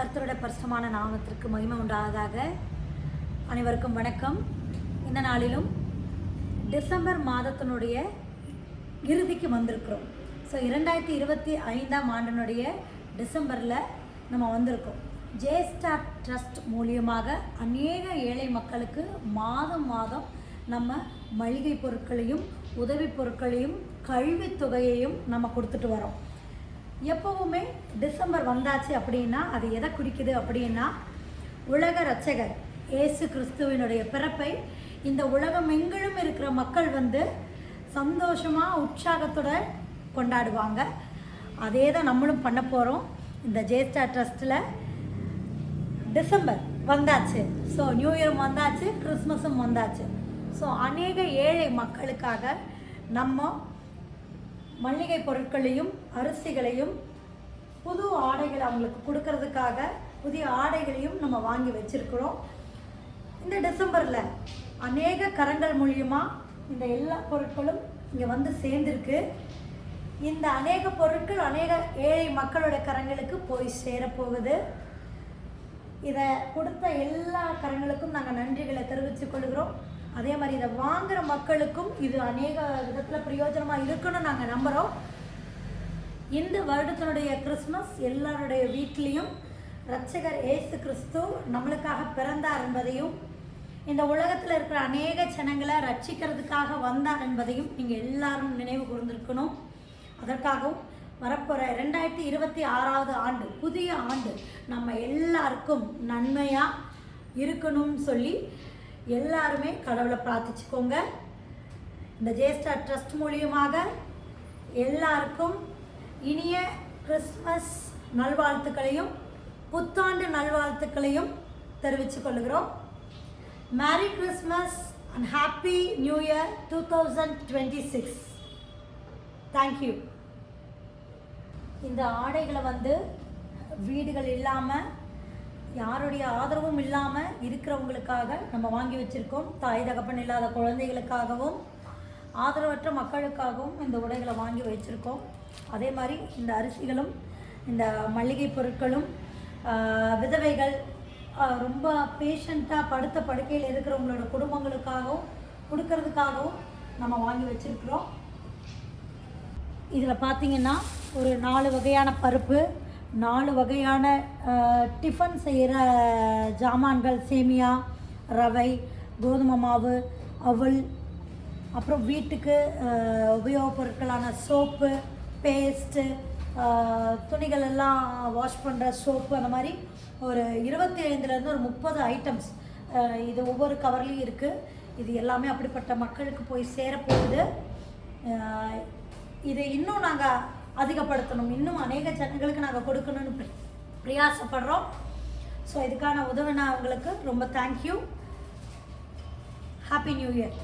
கர்த்தருடைய பரிசுமான நாமத்திற்கு மகிமை உண்டாவதாக அனைவருக்கும் வணக்கம். இந்த நாளிலும் டிசம்பர் மாதத்தினுடைய இறுதிக்கு வந்திருக்கிறோம். ஸோ இரண்டாயிரத்தி இருபத்தி ஐந்தாம் ஆண்டினுடைய டிசம்பரில் நம்ம வந்திருக்கோம். ஜேஸ்டா ட்ரஸ்ட் மூலியமாக அநேக ஏழை மக்களுக்கு மாதம் மாதம் நம்ம மளிகை பொருட்களையும் உதவி பொருட்களையும் கல்வித் தொகையையும் நம்ம கொடுத்துட்டு வரோம். எப்பவுமே டிசம்பர் வந்தாச்சு அப்படின்னா அது எதை குறிக்குது அப்படின்னா உலக ரட்சகர் இயேசு கிறிஸ்துவினுடைய பிறப்பை இந்த உலகம் எங்கிலும் இருக்கிற மக்கள் வந்து சந்தோஷமாக உற்சாகத்தோட கொண்டாடுவாங்க. அதே தான் நம்மளும் பண்ண போகிறோம் இந்த ஜேஸ்டா ட்ரஸ்ட்டில் டிசம்பர் வந்தாச்சு. ஸோ நியூ இயரும் வந்தாச்சு கிறிஸ்மஸும் வந்தாச்சு. ஸோ அநேக ஏழை மக்களுக்காக நம்ம மளிகை பொருட்களையும் அரிசிகளையும் புது ஆடைகள் அவங்களுக்கு கொடுக்கறதுக்காக புதிய ஆடைகளையும் நம்ம வாங்கி வச்சுருக்குறோம். இந்த டிசம்பரில் அநேக கரங்கள் மூலியமாக இந்த எல்லா பொருட்களும் இங்கே வந்து சேர்ந்துருக்கு. இந்த அநேக பொருட்கள் அநேக ஏழை மக்களோட கரங்களுக்கு போய் சேரப்போகுது. இதை கொடுத்த எல்லா கரங்களுக்கும் நாங்கள் நன்றிகளை தெரிவித்துக் கொள்கிறோம். அதே மாதிரி இதை வாங்குற மக்களுக்கும் இது அநேக விதத்தில் பிரயோஜனமாக இருக்குன்னு நாங்கள் நம்புகிறோம் இந்த வருடத்தினுடைய கிறிஸ்மஸ் எல்லாருடைய வீட்லேயும் ரட்சகர் ஏசு கிறிஸ்து நம்மளுக்காக பிறந்தார் என்பதையும் இந்த உலகத்தில் இருக்கிற அநேக ஜனங்களை ரட்சிக்கிறதுக்காக வந்தார் என்பதையும் நீங்கள் எல்லாரும் நினைவு கூர்ந்திருக்கணும். அதற்காகவும் வரப்போகிற ரெண்டாயிரத்தி இருபத்தி ஆறாவது ஆண்டு புதிய ஆண்டு நம்ம எல்லாருக்கும் நன்மையாக இருக்கணும்னு சொல்லி எல்லாருமே கடவுளை பிரார்த்திச்சுக்கோங்க இந்த ஜேஸ்டா ட்ரஸ்ட் மூலியமாக எல்லாருக்கும் இனிய கிறிஸ்மஸ் நல்வாழ்த்துக்களையும் புத்தாண்டு நல்வாழ்த்துக்களையும் தெரிவித்துக் கொள்கிறோம். Merry Christmas and happy new year two thousand twenty six thank you இந்த ஆடைகளை வந்து வீடுகள் இல்லாமல் யாருடைய ஆதரவும் இல்லாமல் இருக்கிறவங்களுக்காக நம்ம வாங்கி வச்சுருக்கோம். தாய் தகப்பன் இல்லாத குழந்தைகளுக்காகவும் ஆதரவற்ற மக்களுக்காகவும் இந்த உடைகளை வாங்கி வச்சுருக்கோம். அதே மாதிரி இந்த அரிசிகளும் இந்த மளிகை பொருட்களும் விதவைகள் ரொம்ப பேஷண்ட்டாக படுத்த படுக்கையில் இருக்கிறவங்களோட குடும்பங்களுக்காகவும் கொடுக்கறதுக்காகவும் நம்ம வாங்கி வச்சுருக்குறோம். இதில் பார்த்திங்கன்னா ஒரு நாலு வகையான பருப்பு நாலு வகையான டிஃபன் செய்கிற ஜாமான்கள் சேமியா ரவை கோதுமை மாவு அவல் அப்புறம் வீட்டுக்கு உபயோகப் பொருட்களான சோப்பு பேஸ்ட்டு துணிகள் எல்லாம் வாஷ் பண்ணுற சோப்பு அந்த மாதிரி ஒரு இருபத்தி ஐந்துலேருந்து ஒரு முப்பது ஐட்டம்ஸ் இது ஒவ்வொரு கவர்லேயும் இருக்குது இது எல்லாமே அப்படிப்பட்ட மக்களுக்கு போய் சேரப்போகுது. இது இதை இன்னும் நாங்கள் அதிகப்படுத்தணும். இன்னும் அநேக ஜனங்களுக்கு நாங்கள் கொடுக்கணும்னு பிரயாசப்படுறோம். ஸோ இதுக்கான உதவினவங்களுக்கு ரொம்ப தேங்க்யூ ஹாப்பி நியூ இயர்